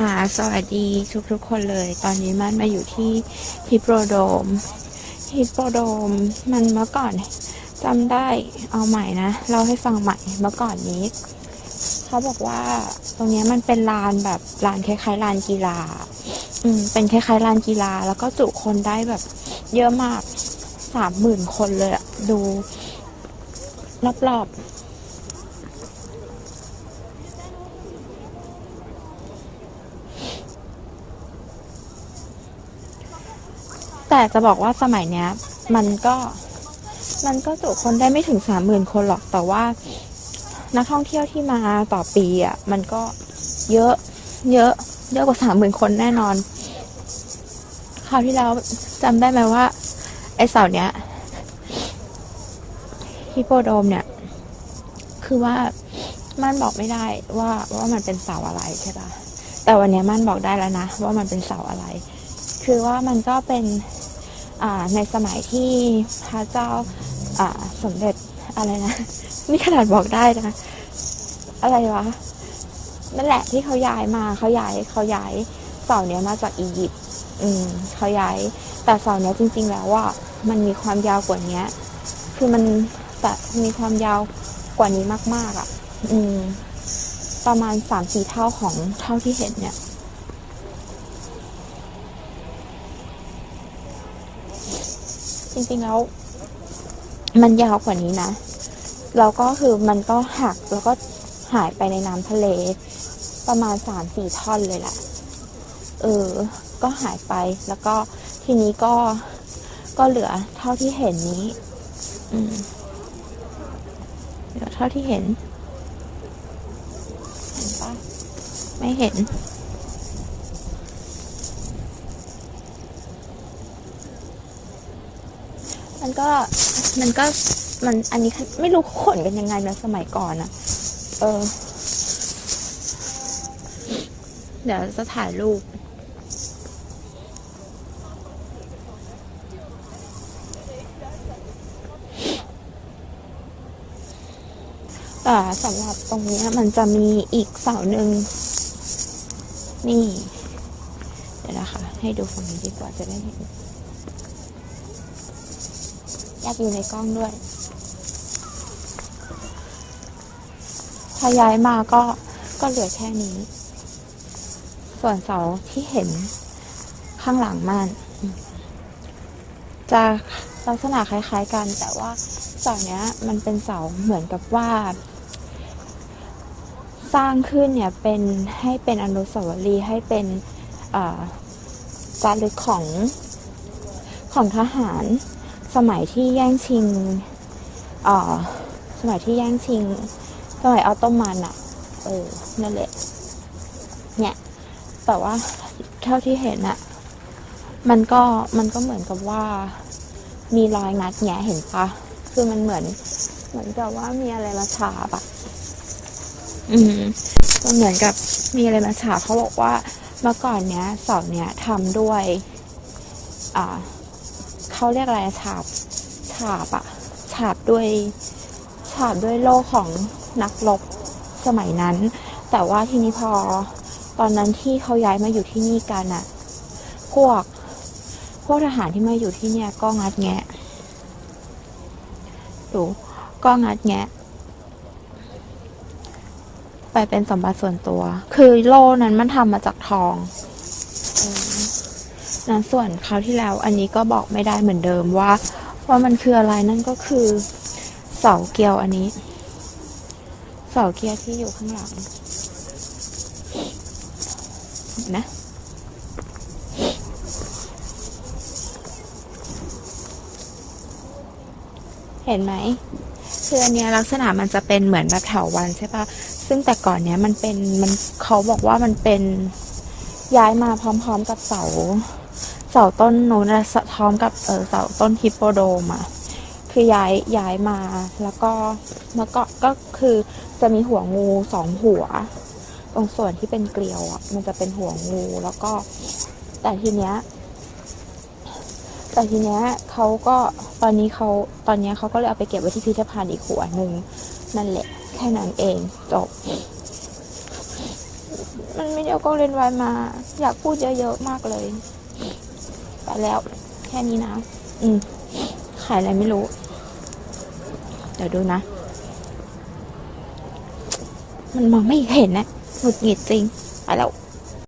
อ่าสวัสดีทุกทุกๆคนเลย ตอนนี้มันมาอยู่ที่ฮิปโปโดมฮิปโปโดมมันเมื่อก่อนจำได้เอาใหม่นะเล่าให้ฟังใหม่เมื่อก่อนนี้ เขาบอกว่าตรงนี้มันเป็นลานแบบลานคล้ายๆลานกีฬา อืมเป็นคล้ายๆลานกีฬา แล้วก็จุคนได้แบบ เยอะมากสามหมื่นคนเลยอะดูรอบๆ แต่จะบอกว่าสมัยเนี้ย มันก็มันก็จุคนได้ไม่ถึงสามหมื่นคนหรอกแต่ว่า นักท่องเที่ยวที่มาต่อปีอะมันก็เยอะ เยอะ เยอะกว่าสามหมื่นคนแน่นอนคราวที่แล้วจำได้ไหมว่า ไอเสาเนี้ยฮิปโปโดมเนี่ย คือว่ามันบอกไม่ได้ว่าว่ามันเป็นเสาอะไรใช่ปะแต่วันนี้มันบอกได้แล้วนะ ว่ามันเป็นเสาอะไร คือว่ามันก็เป็นในสมัยที่พระเจ้าสมเด็จอะไรนะ นี่ขนาดบอกได้นะ อะไรวะ นั่นแหละที่เขาย้ายมาเขาย้ายเขาย้ายเสาเนี้ยมาจากอียิปต์อืมเขาย้าย แต่เสาเนี้ยจริง ๆ แล้วว่ามันมีความยาวกว่าเนี้ย คือมันแต่มีความยาวกว่านี้มาก ๆอะ อืม ประมาณสามสี่เท่าของเท่าที่เห็นเนี่ย ริงๆแล้วมันยาวกว่านี้นะ แล้วก็คือมันก็หักแล้วก็หายไปในน้ำทะเล ประมาณสามสี่ท่อนเลยแหละ เออ ก็หายไปแล้วก็ทีนี้ก็ก็เหลือเท่าที่เห็นนี้ อืมเหลือเท่าที่เห็น เห็นปะไม่เห็น มันก็มันก็มันอันนี้ไม่รู้ขนกันยังไงนะสมัยก่อนอะเออ เดี๋ยวจะถ่ายรูปแต่สำหรับตรงนี้มันจะมีอีกเสาหนึ่งนี่ เดี๋ยวนะคะ ให้ดูฝั่งนี้ดีกว่าจะได้เห็น อยากอยู่ในกล้องด้วยพอย้ายมาก็ก็เหลือแค่นี้ ส่วนเสาที่เห็นข้างหลังมันจะลักษณะคล้าย ๆ กัน แต่ว่าเสาเนี้ย มันเป็นเสาเหมือนกับว่า สร้างขึ้นเนี่ยเป็นให้เป็นอนุสาวรีย์ให้เป็นจารึกของของทหาร สมัยที่แย่งชิงเอ่อสมัยที่แย่งชิง สมัยออตโตมันอะเออ นั่นแหละ เนี่ย แต่ว่าเท่าที่เห็นอะมันก็มันก็เหมือนกับว่า มีรอยงัดแงะเห็นปะคือมันเหมือน เหมือนกับว่ามีอะไรมาฉาบอะอืมมันเหมือนกับมีอะไรมาฉาบเขาบอกว่าเมื่อก่อนเนี้ยเสาเนี้ยทำด้วย อ่า เขาเรียกอะไรฉาบฉาบอะฉาบด้วยฉาบด้วยโล่ของนักรบสมัยนั้น แต่ว่าทีนี้พอตอนนั้นที่เขาย้ายมาอยู่ที่นี่กันอะพวกพวกทหารที่มาอยู่ที่เนี่ยก็งัดแงะดูก็งัดแงะ ไปเป็นสมบัติส่วนตัว คือโล่นั้นมันทำมาจากทอง นั้นส่วนคราวที่แล้วอันนี้ก็บอกไม่ได้เหมือนเดิมว่า ว่ามันคืออะไรนั่นก็คือเสาเกลียวอันนี้ เสาเกลียวที่อยู่ข้างหลังนะเห็นไหมคืออันเนี้ยลักษณะมันจะเป็นเหมือนแบบแถววันใช่ปะซึ่งแต่ก่อนเนี้ยมันเป็นมันเขาบอกว่ามันเป็นย้ายมาพร้อม ๆ กับเสา เสาต้นนู้นนะสะพร้อมกับเออเสาต้นฮิปโปโดมอะคือย้ายย้ายมาแล้วก็มื่อก็ก็คือจะมีหัวงูสองหัว ตรงส่วนที่เป็นเกลียวอะมันจะเป็นหัวงูแล้วก็ แต่ทีเนี้ยแต่ทีเนี้ยเขาก็ตอนนี้เขาตอนเนี้ยเขาก็เลยเอาไปเก็บไว้ที่พิพิธภัณฑ์อีกหัวหนึ่งนั่นแหละ แค่นั้นเองจบ มันไม่ได้เอากล้องเลนส์วมา อยากพูดเยอะๆมากเลย ไปแล้ว แค่นี้นะ อืมขายอะไรไม่รู้ เดี๋ยวดูนะ มันมองไม่เห็นนะหงุดหงิดจริง ไปแล้ว